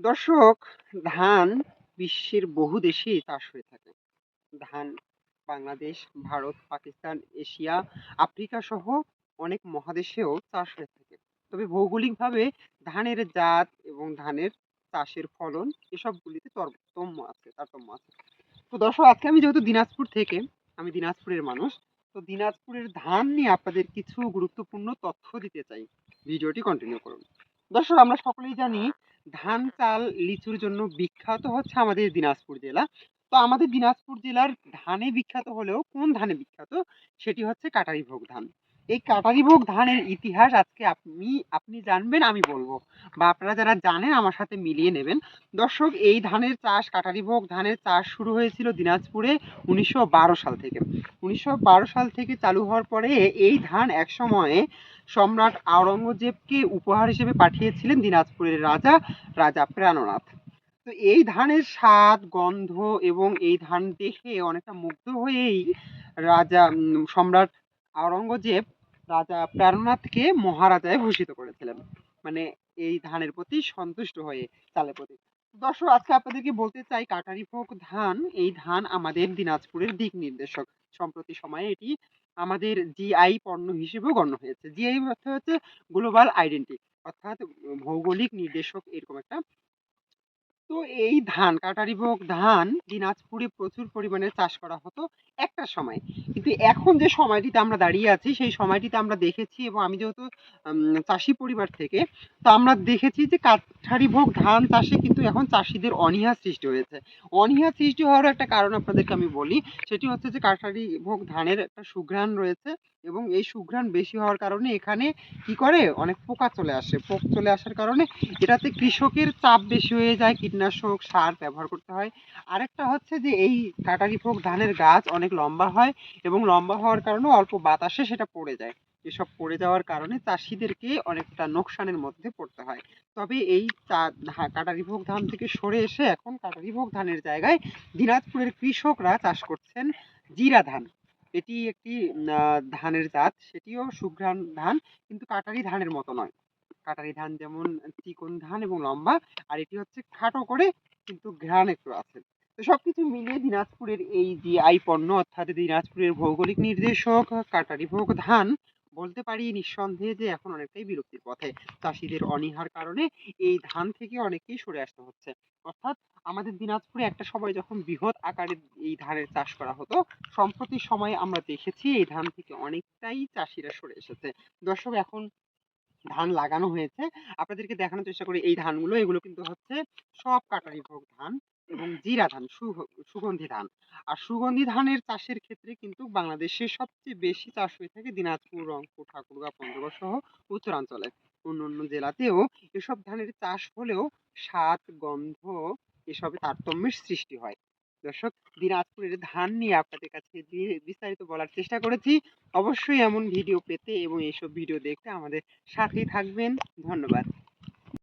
দর্শক, ধান বিশ্বের বহু দেশেই চাষ হয়ে থাকে। ধান, বাংলাদেশ, ভারত, পাকিস্তান, এশিয়া, আফ্রিকা সহ অনেক মহাদেশেও চাষ হয়ে থাকে। তবে ভৌগোলিকভাবে ধানের জাত এবং ধানের চাষের ফলন এসবগুলিতে তারতম্য আছে তারতম্য আছে। তো দর্শক, আজকে আমি যেহেতু দিনাজপুর থেকে, আমি দিনাজপুরের মানুষ, তো দিনাজপুরের ধান নিয়ে আপনাদের কিছু গুরুত্বপূর্ণ তথ্য দিতে চাই। ভিডিওটি কন্টিনিউ করুন। দর্শক, আমরা সকলেই জানি ধান, চাল, লিচুর জন্য বিখ্যাত হচ্ছে আমাদের দিনাজপুর জেলা। তো আমাদের দিনাজপুর জেলার ধানে বিখ্যাত হলেও কোন ধানে বিখ্যাত? সেটি হচ্ছে কাটারি ভোগ ধান। এই কাটারি ভোগ ধানের ইতিহাস আজকে আপনি আপনি জানবেন, আমি বলব। বা আপনারা যারা জানেন, আমার সাথে মিলিয়ে নেবেন। দর্শক, এই ধানের চাষ কাটারি ভোগ ধানের চাষ শুরু হয়েছিল দিনাজপুরে উনিশশো বারো সাল থেকে। উনিশশো বারো সাল থেকে চালু হওয়ার পরে এই ধান একসময়ে সম্রাট আওরঙ্গজেবকে উপহার হিসেবে পাঠিয়েছিলেন দিনাজপুরের রাজা রাজা প্রাণনাথ। তো এই ধানের স্বাদ, গন্ধ এবং এই ধান দেখে অনেকটা মুগ্ধ হয়েই রাজা সম্রাট আওরঙ্গজেব রাজা প্রাণনাথকে মহারাজায় ভূষিত করেছিলেন। মানে এই ধানের প্রতি সন্তুষ্ট হয়ে চালের প্রতি। দর্শক, আজকে আপনাদেরকে বলতে চাই, কাটারি ভোগ ধান, এই ধান আমাদের দিনাজপুরের দিক নির্দেশক। সম্প্রতি সময়ে এটি আমাদের জিআই পণ্য হিসেবেও গণ্য হয়েছে। জিআই অর্থ হচ্ছে গ্লোবাল আইডেন্টি অর্থাৎ ভৌগোলিক নির্দেশক, এরকম একটা তো এই ধান, কাটারি ভোগ ধান দিনাজপুরে প্রচুর পরিমাণে চাষ করা হতো একটা সময়। কিন্তু এখন যে সময়টিতে আমরা দাঁড়িয়ে আছি, সেই সময়টিতে আমরা দেখেছি এবং আমি যেহেতু চাষি পরিবার থেকে, তো আমরা দেখেছি যে কাঠারি ভোগ ধান চাষে কিন্তু এখন চাষিদের অনীহা সৃষ্টি হয়েছে। অনীহা সৃষ্টি হওয়ার একটা কারণ আপনাদেরকে আমি বলি, সেটি হচ্ছে যে কাঠারি ভোগ ধানের একটা সুঘ্রাণ রয়েছে এবং এই সুঘ্রাণ বেশি হওয়ার কারণে এখানে কি করে? অনেক পোকা চলে আসে। পোক চলে আসার কারণে এটাতে কৃষকের চাপ বেশি হয়ে যায় সার ব্যবহার করতে হয়। আরেকটা হচ্ছে যে এই কাটারি ভোগ ধানের গাছ অনেক লম্বা হয় এবং লম্বা হওয়ার কারণে অল্প বাতাসে সেটা পড়ে যায়। এসব পড়ে যাওয়ার কারণে চাষিদেরকে অনেকটা নোকসানের মধ্যে পড়তে হয়। তবে এই কাটারি ভোগ ধান থেকে সরে এসে এখন কাটারি ভোগ ধানের জায়গায় দিনাজপুরের কৃষকরা চাষ করছেন জিরা ধান। এটি একটি ধানের জাত। সেটিও সুঘ্রাণ ধান, কিন্তু কাটারি ধানের মতো নয়। কাটারি ধান যেমন, চিকন ধান এবং লম্বা, আর এটি হচ্ছে খাটো করে কিন্তু ঘ্রাণ একটু আছে তো সবকিছু মিলিয়ে দিনাজপুরের এই যে আই পণ্য, অর্থাৎ দিনাজপুরের ভৌগোলিক নির্দেশক কাটারি ভোগ ধান, বলতে পারি নিঃসন্দেহে যে এখন অনেকটাই বিলুপ্তির পথে। চাষিদের অনীহার কারণে এই ধান থেকে অনেকেই সরে আসতে হচ্ছে। অর্থাৎ আমাদের দিনাজপুরে একটা সময় যখন বৃহৎ আকারে এই ধানের চাষ করা হতো, সম্প্রতি সময়ে আমরা দেখেছি এই ধান থেকে অনেকটাই চাষিরা সরে এসেছে। দর্শক, এখন ধান লাগানো হয়েছে। আপনাদেরকে দেখানোর চেষ্টা করি, এই ধানগুলো, এগুলো কিন্তু হচ্ছে সব কাটারি ভোগ ধান এবং জিরা ধান সুগন্ধি ধান। আর সুগন্ধি ধানের চাষের ক্ষেত্রে কিন্তু বাংলাদেশে সবচেয়ে বেশি চাষ হয়ে থাকে দিনাজপুর, রংপুর, ঠাকুরগাঁও, পঞ্চগড় সহ উত্তরাঞ্চলে। অন্য অন্য জেলাতেও এসব ধানের চাষ হলেও স্বাদ, গন্ধ, এসবে তারতম্যের সৃষ্টি হয়। দর্শক, দিনাজপুরের ধান নিয়ে আপনাদের কাছে বিস্তারিত বলার চেষ্টা করেছি। অবশ্যই এমন ভিডিও পেতে এবং এইসব ভিডিও দেখতে আমাদের সাথেই থাকবেন। ধন্যবাদ।